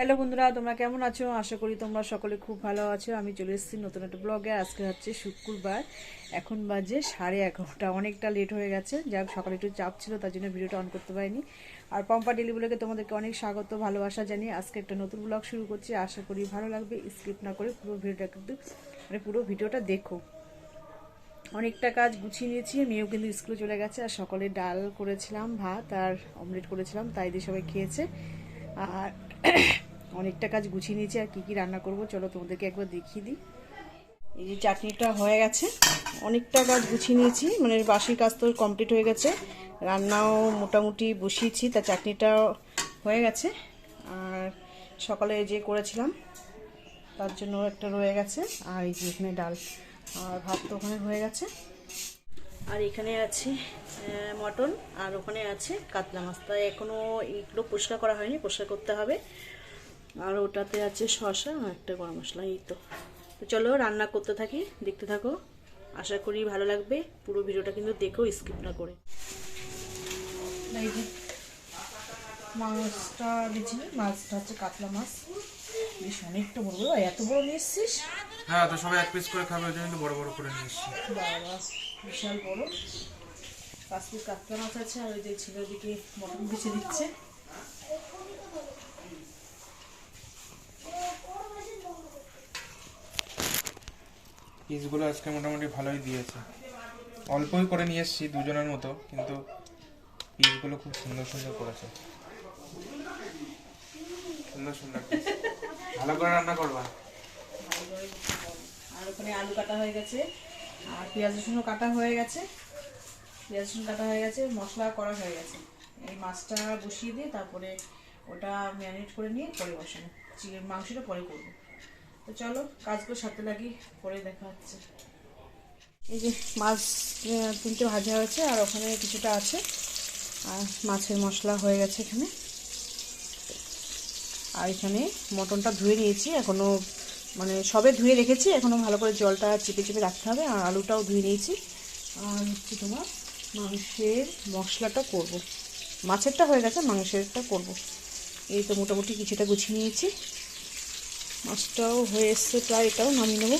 Hello বন্ধুরা, তোমরা কেমন আছো? আশা করি তোমরা সকলে খুব ভালো আছো। আমি চলে এসেছি নতুন একটা ব্লগে। আজকে হচ্ছে শুক্রবার। এখন বাজে সাড়ে এগারোটা। অনেকটা লেট হয়ে গেছে। যাক, সকালে একটু চাপ ছিল, তার জন্য ভিডিওটা অন করতে পারিনি। আর পম্পা ডেলি ব্লগে তোমাদেরকে অনেক স্বাগত, ভালোবাসা জানিয়ে আজকে একটা নতুন ব্লগ শুরু করছি। আশা করি ভালো লাগবে। স্কিপ না করে পুরো ভিডিওটা কিন্তু মানে পুরো ভিডিওটা দেখো। অনেকটা কাজ গুছিয়ে নিয়েছি। মেয়েও কিন্তু স্কুলে চলে গেছে। আর সকালে ডাল করেছিলাম, ভাত আর অমলেট করেছিলাম। তাই দিয়ে সবাই খেয়েছে। আর অনেকটা কাজ গুছিয়ে নিয়েছি আর কি কি রান্না করব, চলো তোমাদেরকে একবার দেখিয়ে দিই। এই যে চাটনিটা হয়ে গেছে, অনেকটা কাজ গুছিয়ে নিয়েছি মানে বাসির কাজ তো কমপ্লিট হয়ে গেছে, রান্নাও মোটামুটি বসিয়েছি, তা চাটনিটা হয়ে গেছে, আর সকালে যে করেছিলাম, তার জন্য একটা রয়ে গেছে, আর এই যে এখানে ডাল, আর ভাত তো ওখানে হয়ে গেছে। আর এখানে আছে মটন, আর ওখানে আছে কাতলা মাছ, তাই এখনও এইগুলো পরিষ্কার করা হয়নি, পরিষ্কার করতে হবে। আর ওটাতে আছে শসা আর একটা গরম মশলা এই তো। তো চলো রান্না করতে থাকি দেখতে থাকো। আশা করি ভালো লাগবে। পুরো ভিডিওটা কিন্তু দেখো স্কিপ না করে। মাছটা দিচ্ছি মাছটা হচ্ছে কাতলা মাছ। বেশ অনেকটা বড় বড় এত বড় নিয়ে এসছিস? হ্যাঁ তো সবাই এক পিস করে খাবে ওই জন্য বড় বড় করে নিয়ে এসছি। বাবা বিশাল বড়। পাঁচ পিস কাতলা মাছ আছে আর ওই যে ছেলের দিকে মটন বেছে দিচ্ছে। পিসগুলো আজকে মোটামুটি ভালোই দিয়েছে। অল্পই করে নিয়ে এসছি দুজনের মতো কিন্তু পিসগুলো খুব সুন্দর সুন্দর করেছে। সুন্দর সুন্দর ভালো করে রান্না করবা। আর ওখানে আলু কাটা হয়ে গেছে আর পেঁয়াজ রসুনও কাটা হয়ে গেছে। পেঁয়াজ রসুন কাটা হয়ে গেছে মশলা করা হয়ে গেছে। এই মাছটা বসিয়ে দিয়ে তারপরে ওটা ম্যারিনেট করে নিয়ে পরে বসানো মাংসটা পরে করব। তো চলো, কাজগুলো সাথে লাগি, পরে দেখা হচ্ছে। এই যে মাছ তিনটে ভাজা হয়েছে, আর ওখানে কিছুটা আছে। আর মাছের মশলা হয়ে গেছে এখানে। আর এখানে মটনটা ধুয়ে নিয়েছি, এখনও মানে সবে ধুয়ে রেখেছি, এখনও ভালো করে জলটা চিপে চিপে রাখতে হবে, আর আলুটাও ধুয়ে নিয়েছি। আর হচ্ছে তোমার মাংসের মশলাটা করব। মাছেরটা হয়ে গেছে, মাংসেরটা করব। এই তো মোটামুটি কিছুটা গুছিয়ে নিয়েছি। মাছটাও হয়ে এসছে, প্রায় এটাও নামিয়ে নেব।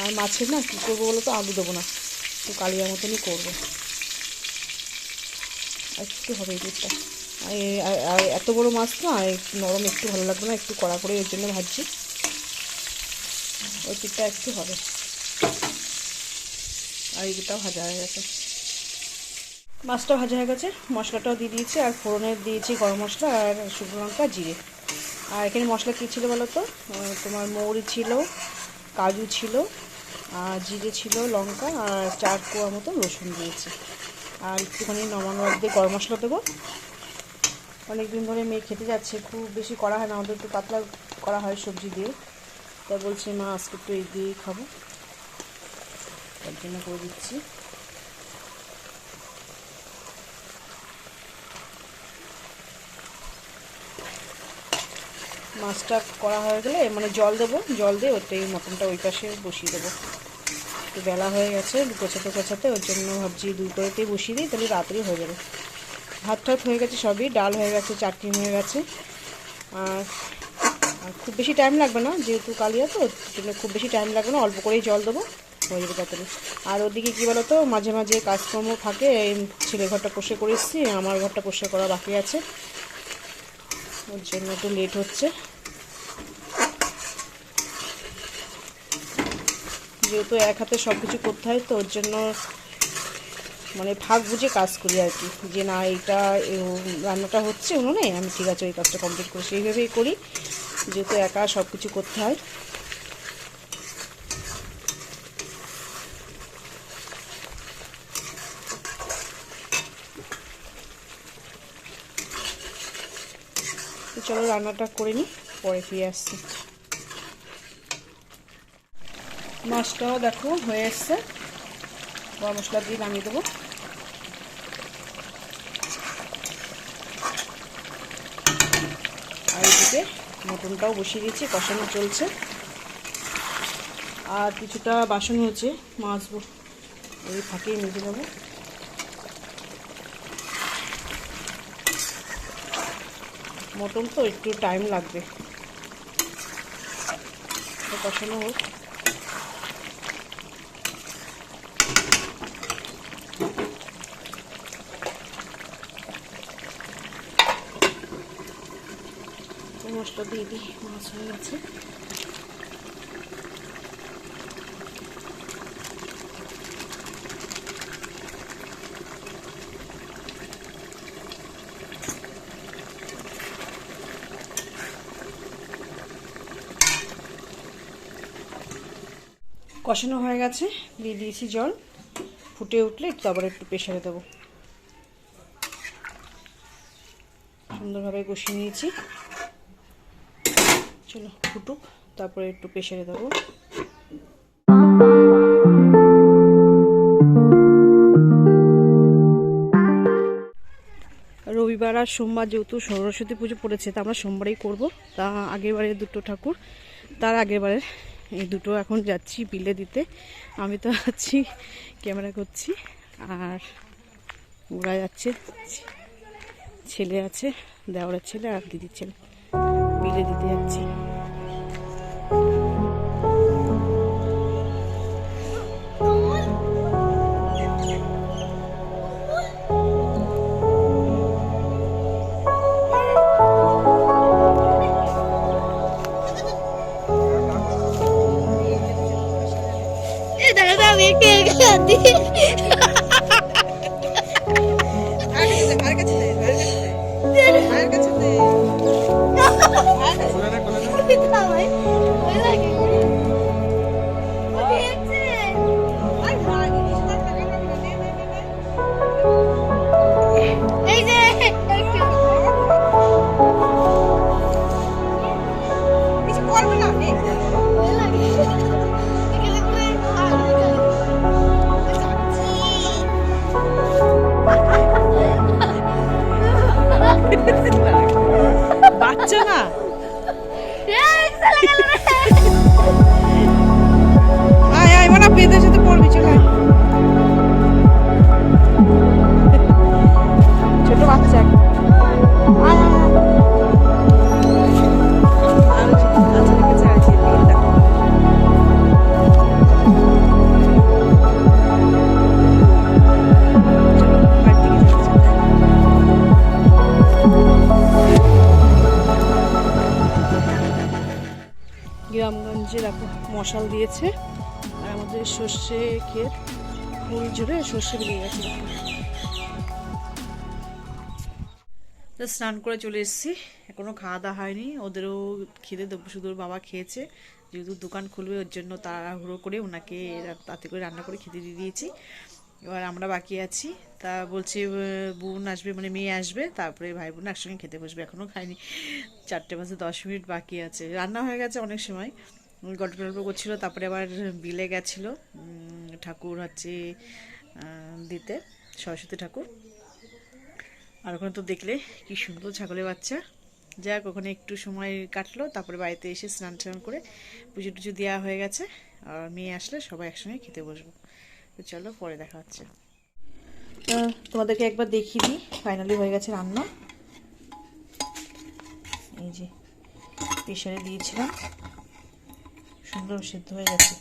আর মাছের না কী করব বলো তো, আলু দেবো না। তো কালিয়া মতনই করব। একটু হবে দুধটা? আর এত বড় মাছ না নরম একটু ভালো লাগবে না, একটু কড়া করে এর জন্য ভাজছি। ওই পিঠটা একটু হবে। আর এই দুটাও ভাজা হয়ে গেছে। মাছটা ভাজা হয়ে গেছে, মশলাটাও দিয়ে দিয়েছি, আর ফোড়নের দিয়েছি গরম মশলা আর শুকনো লঙ্কা, জিরে। আর এখানে মশলা কী ছিল বলো তো? তোমার মৌরি ছিল, কাজু ছিল, আর জিরে ছিল, লঙ্কা, আর চার কোয়া মতো রসুন দিয়েছি। আর একটুখানি নমানোর দিয়ে গরম মশলা দেবো। অনেক দিন ধরে মেয়ে খেতে যাচ্ছে, খুব বেশি করা হয় না, আমাদের একটু পাতলা করা হয় সবজি দিয়ে। তাই বলছে মা, আজকে একটু এই দিয়েই খাব। তার জন্য করে দিচ্ছি। মাছটা করা হয়ে গেলে মানে জল দেবো, জল দিয়ে ওটাই মটনটা ওই পাশে বসিয়ে দেবো। একটু বেলা হয়ে গেছে, গোছাতে গোছাতে, ওর জন্য ভাবছি দুটোতেই বসিয়ে দিই, তাহলে রাত্রি হয়ে যাবে। ভাত টাত হয়ে গেছে সবই, ডাল হয়ে গেছে, চাটনি হয়ে গেছে। আর খুব বেশি টাইম লাগবে না, যেহেতু কালিয়া তো জন্য খুব বেশি টাইম লাগবে না, অল্প করেই জল দেবো, হয়ে যাবে তাড়াতাড়ি। আর ওদিকে কী বলো তো মাঝে মাঝে কাজকর্ম থাকে ছেলে ঘরটা পরিষ্কার করে এসেছি, আমার ঘরটা পরিষ্কার করা বাকি আছে। ওর জন্য একটু লেট হচ্ছে। যেহেতু এক হাতে সব কিছু করতে হয়, তো ওর জন্য মানে ভাগ বুঝে কাজ করি আর কি। যে না, এইটা রান্নাটা হচ্ছে উনুনে আমি ঠিক আছে ওই কাজটা কমপ্লিট করি সেইভাবেই করি। যেহেতু একা সব কিছু করতে হয়। চলো রান্নাটা করে নিই, পরে ফিরে আসছি। মাছটাও দেখো, হয়ে এসছে। গরম মশলা দিয়ে নামিয়ে দেবো। আর এদিকে মটনটাও বসিয়ে দিয়েছি, কষানো চলছে। আর কিছুটা বাসন হয়েছে, মাছ এই ফাঁকেই মেজে দেবো মটন তো একটু টাইম লাগবে। কষানো হোক। তো দিই, মাছ হয়ে গেছে। কষানো হয়ে গেছে, দিয়ে দিয়েছি জল। ফুটে উঠলে আবার একটু প্রেশারে দেবো। সুন্দরভাবে কষিয়ে নিয়েছি। চলো, ফুটুক, তারপরে একটু প্রেশারে দেবো রবিবার আর সোমবার যেহেতু সরস্বতী পুজো পড়েছে, তা আমরা সোমবারেই করব। তা আগেরবারে দুটো ঠাকুর, তার আগেরবারে এই দুটো এখন যাচ্ছি বিলে দিতে। আমি তো আছি, ক্যামেরা করছি, আর ওরা যাচ্ছে, ছেলে আছে দেওয়ার ছেলে আর দিদির ছেলে। বিলে দিতে যাচ্ছি। মশাল দিয়েছে। আর আমাদের সর্ষে ক্ষেত ফুল ঝরে সর্ষে বেরিয়ে গেছে। স্নান করে চলে এসেছি। এখনও খাওয়া দাওয়া হয়নি। ওদেরও খেতে দেবো, শুধু বাবা খেয়েছে। যেহেতু দোকান খুলবে, ওর জন্য তাড়াহুড়ো করে ওনাকে তাতে করে রান্না করে খেতে দিয়ে দিয়েছি। এবার আমরা বাকি আছি। তা বলছে বোন আসবে মানে মেয়ে আসবে। তারপরে ভাই বোন একসঙ্গে খেতে বসবে। এখনও খাইনি চারটে বাজে দশ মিনিট বাকি আছে। রান্না হয়ে গেছে অনেক সময়। গল্প টল্প করছিল, তারপরে আবার বিলে গেছিল ঠাকুর হচ্ছে দিতে, সরস্বতী ঠাকুর। আর ওখানে তো দেখলে কি সুন্দর ছাগলের বাচ্চা। যাক, ওখানে একটু সময় কাটলো, তারপরে বাড়িতে এসে স্নান টান করে পুজো টুজো দেওয়া হয়ে গেছে। আর মেয়ে আসলে সবাই একসঙ্গে খেতে বসবো। তো চলো, পরে দেখা হচ্ছে। তোমাদেরকে একবার দেখিয়ে দিই ফাইনালি হয়ে গেছে রান্না। এই যে প্রেশারে দিয়েছিলাম। সুন্দর সেদ্ধ হয়ে গেছে।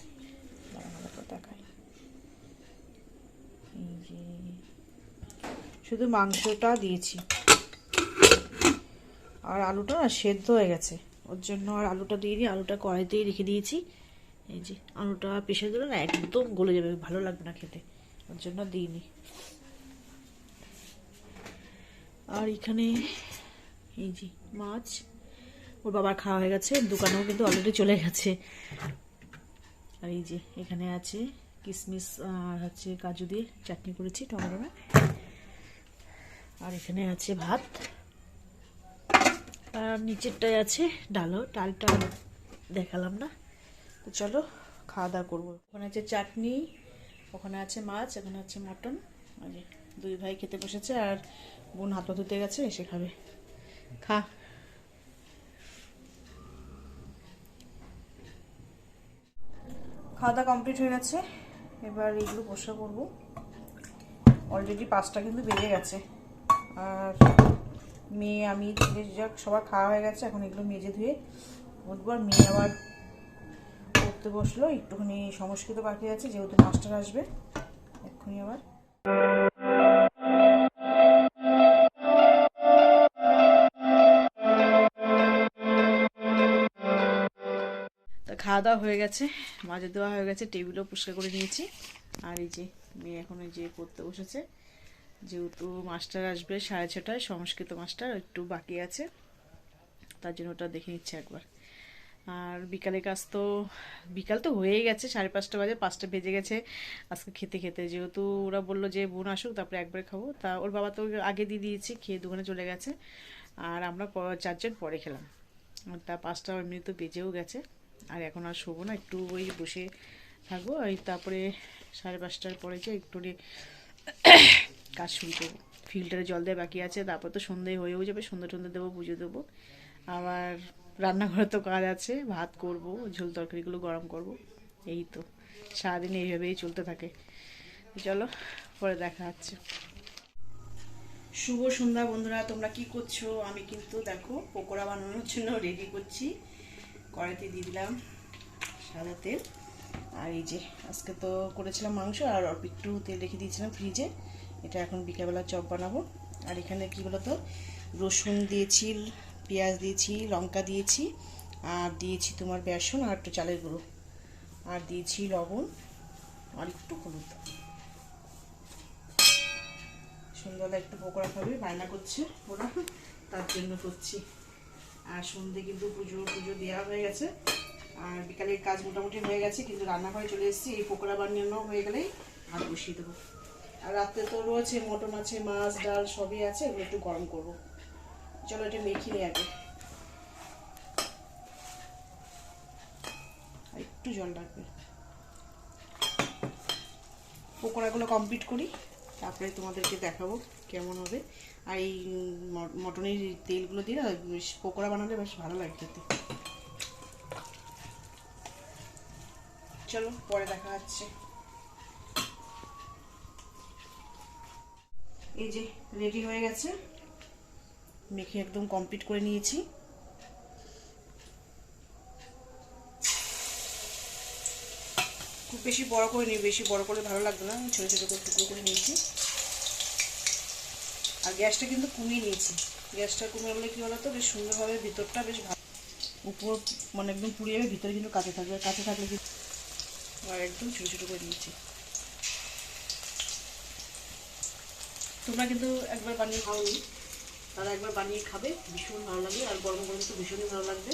এই যে, শুধু মাংসটা দিয়েছি। আর আলুটা সেদ্ধ হয়ে গেছে। ওর জন্য আর আলুটা দিয়ে দিই আলুটা কড়াইতেই রেখে দিয়েছি। এই যে, আলুটা পিষে দিলে না একদম গলে যাবে, ভালো লাগবে না খেতে। ওর জন্য দিইনি। আর এখানে, এই যে, মাছ ওর বাবার খাওয়া হয়ে গেছে, দোকানেও কিন্তু অলরেডি চলে গেছে। আর এই যে, এখানে আছে কিশমিশ আর হচ্ছে কাজু দিয়ে চাটনি করেছি টমেটো না আর এখানে আছে ভাত। আর নিচেরটায় আছে ডালও, ডালটা দেখালাম না। তো চলো, খাওয়া দাওয়া করব। ওখানে আছে চাটনি, ওখানে আছে মাছ, এখানে আছে মটন। দুই ভাই খেতে বসেছে, আর বোন হাত ধুতে গেছে, এসে খাবে। খা। খাওয়া দাওয়া কমপ্লিট হয়ে গেছে। এবার এগুলো বসা করব অলরেডি পাঁচটা কিন্তু বেজে গেছে। আর মেয়ে, আমি, ছেলে যাক সবার খাওয়া হয়ে গেছে, এখন এগুলো মেজে ধুয়ে উঠবো আর মেয়ে আবার পড়তে বসল। একটুখানি সংস্কৃত বাকি আছে, যেহেতু মাস্টার আসবে। এক্ষুনি আবার খাওয়া দাওয়া হয়ে গেছে, মাঝে দেওয়া হয়ে গেছে, টেবিলও পরিষ্কার করে নিয়েছি। আর এই যে মেয়ে এখন ওই যে পড়তে বসেছে, যেহেতু মাস্টার আসবে সাড়ে ছটায়, সংস্কৃত মাস্টার একটু বাকি আছে, তার জন্য ওটা দেখে নিচ্ছে একবার। আর বিকালে কাজ তো, বিকাল তো হয়েই গেছে, সাড়ে পাঁচটা বাজে, পাঁচটা বেজে গেছে আজকে খেতে খেতে। যেহেতু ওরা বলল যে বোন আসুক, তারপরে একবারে খাব। তা ওর বাবা তো আগে দিয়ে দিয়েছি, খেয়ে দোকানে চলে গেছে। আর আমরা চারজন পরে খেলাম। তা পাঁচটা এমনি তো বেজেও গেছে। আর এখন আর শোবো না, একটু ওই বসে থাকব ওই তারপরে সাড়ে পাঁচটার পরে যে একটু কাজ শুরু করব। ফিল্টারে জল দেওয়া বাকি আছে, তারপর তো সন্ধে হয়েও যাবে সন্ধ্যে টন্ধে দেবো, পুজো দেবো। আবার রান্নাঘরে তো কাজ আছে, ভাত করব, ঝোল তরকারিগুলো গরম করব, এই তো। সারাদিন এইভাবেই চলতে থাকে। চলো, পরে দেখা হচ্ছে। শুভ সন্ধ্যা বন্ধুরা, তোমরা কি করছ? আমি কিন্তু দেখো, পকোড়া বানানোর জন্য রেডি করছি। কড়াইতে দিয়ে দিলাম সাদা তেল। আর এই যে, আজকে তো করেছিলাম মাংস, আর অল্প একটু তেল রেখে দিয়েছিলাম ফ্রিজে। এটা এখন বিকেলবেলা চপ বানাবো। আর এখানে কি বলতো, রসুন দিয়েছি, পেঁয়াজ দিয়েছি, লঙ্কা দিয়েছি, আর দিয়েছি তোমার বেসন আর একটু চালের গুঁড়ো। আর দিয়েছি লবণ, আর একটু হলুদ। সন্ধ্যাবেলা একটু পকোড়া খাবে, বায়না করছে ওরা, তার জন্য করছি। আর সন্ধে কিন্তু পুজো পুজো দেওয়া হয়ে গেছে। আর বিকালের কাজ মোটামুটি হয়ে গেছে, কিন্তু রান্নাঘরে চলে এসেছি, এই পকোড়া বানানো হয়ে গেলেই আর বসিয়ে দেবো। আর রাত্রে তো রয়েছে মটন আছে, মাছ, ডাল সবই আছে, এগুলো একটু গরম করব। চলো এটা মেখে নিই আগে। একটু জল লাগবে। পকোড়াগুলো কমপ্লিট করি, তারপরে তোমাদেরকে দেখাবো কেমন হবে। আর এই মটনের তেলগুলো দিয়ে পকোড়া বানালে বেশ ভালো লাগে খেতে। চলো, পরে দেখা যাচ্ছে এই যে রেডি হয়ে গেছে। মেখে একদম কমপ্লিট করে নিয়েছি। খুব বেশি বড় করে নিই বেশি বড় করে ভালো লাগবে না। ছোটো ছোটো করে টুকরো করে নিয়েছি। আর গ্যাসটা কিন্তু কমিয়ে নিয়েছি। গ্যাসটা কমিয়ে গেলে কী বলো তো বেশ সুন্দরভাবে ভিতরটা বেশ ভালো। উপর মানে একদম পুড়ে যাবে ভিতরে কিন্তু কাঁচা থাকবে কাঁচা থাকলে কিন্তু আর একদম ছোটো ছোটো করে নিয়েছি তোমরা কিন্তু একবার বানিয়ে খাওনি তারা একবার বানিয়ে খাবে ভীষণ ভালো লাগবে আর গরম গরম তো ভীষণই ভালো লাগবে।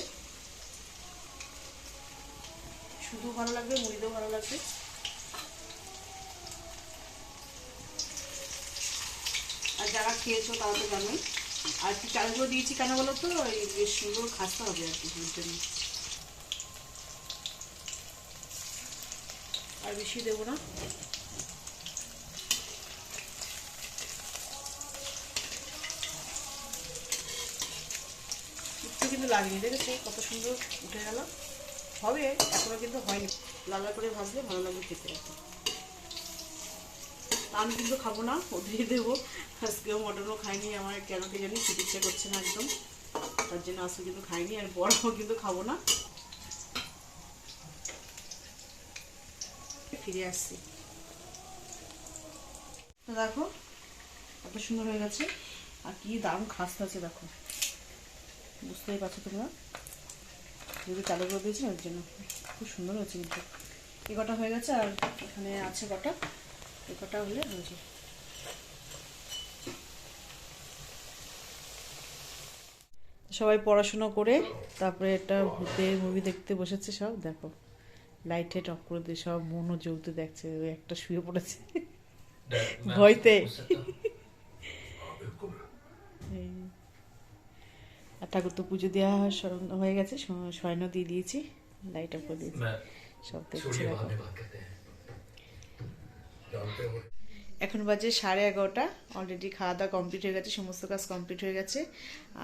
শুধু ভালো লাগবে মুড়িতেও ভালো লাগবে আর যারা খেয়েছো তারা তো জানোই। আর একটু চালগুলো দিয়েছি কেন বলো তো? ওই বেশ সুন্দর খাসতে হবে আর কি আর বেশি দেবো না। কিন্তু লাগেনি, দেখেছি? কত সুন্দর উঠে গেল। হবে, এখনও কিন্তু হয়নি। লাল করে ভাজলে ভালো লাগবে খেতে আমি কিন্তু খাব না ওদেরই দেবো। আজকেও মটনও খাইনি, আমার কেন কে জানি চিকিৎসা করছে না একদম। তার জন্য আজকে কিন্তু খাইনি, আর বড়ও কিন্তু খাব না। ফিরে আসছি। দেখো, এত সুন্দর হয়ে গেছে, আর কি দাম খাসতে আছে দেখো। বুঝতেই পারছ তোমরা? যদি চালু করে দিয়েছি ওর জন্য খুব সুন্দর হয়েছে কিন্তু। এ কটা হয়ে গেছে, আর এখানে আছে কটা? কটা হলে হয়ে যায় সবাই পড়াশুনো করে তারপরে একটা ভূতে মুভি দেখতে বসেছে সব দেখো। লাইট টক করে দিয়ে সব মনও জ্বলতে দেখছে ওই একটা শুয়ে পড়েছে। ভয়তে। আর ঠাকুর তো পুজো দেওয়া হয়ে গেছে শয়ন দিয়ে দিয়েছি লাইট অফ করে দিয়েছি। সব দেখছি এখন বাজে সাড়ে এগারোটা। অলরেডি খাওয়া দাওয়া কমপ্লিট হয়ে গেছে, সমস্ত কাজ কমপ্লিট হয়ে গেছে।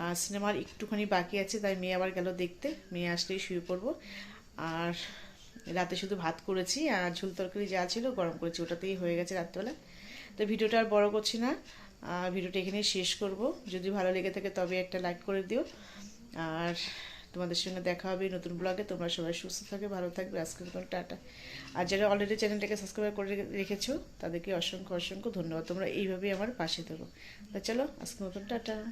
আর সিনেমার একটুখানি বাকি আছে, তাই মেয়ে আবার গেল দেখতে। মেয়ে আসলেই শুয়ে পড়ব। আর রাতে শুধু ভাত করেছি, আর ঝোল তরকারি যা ছিল গরম করেছি, ওটাতেই হয়ে গেছে রাত্রেবেলা। তো ভিডিওটা আর বড় করছি না। ভিডিওটা এখানেই শেষ করব। যদি ভালো লেগে থাকে তবে একটা লাইক করে দিও। আর তোমাদের সঙ্গে দেখা হবে নতুন ব্লগে। তোমরা সবাই সুস্থ থাকবে ভালো থাকবে। আজকের মতন টাটা। আর যারা অলরেডি চ্যানেলটাকে সাবস্ক্রাইব করে রেখে- রেখেছো, তাদেরকে অসংখ্য অসংখ্য ধন্যবাদ। তোমরা এইভাবেই আমার পাশে থাকো। তা চলো আজকের মতন টাটা।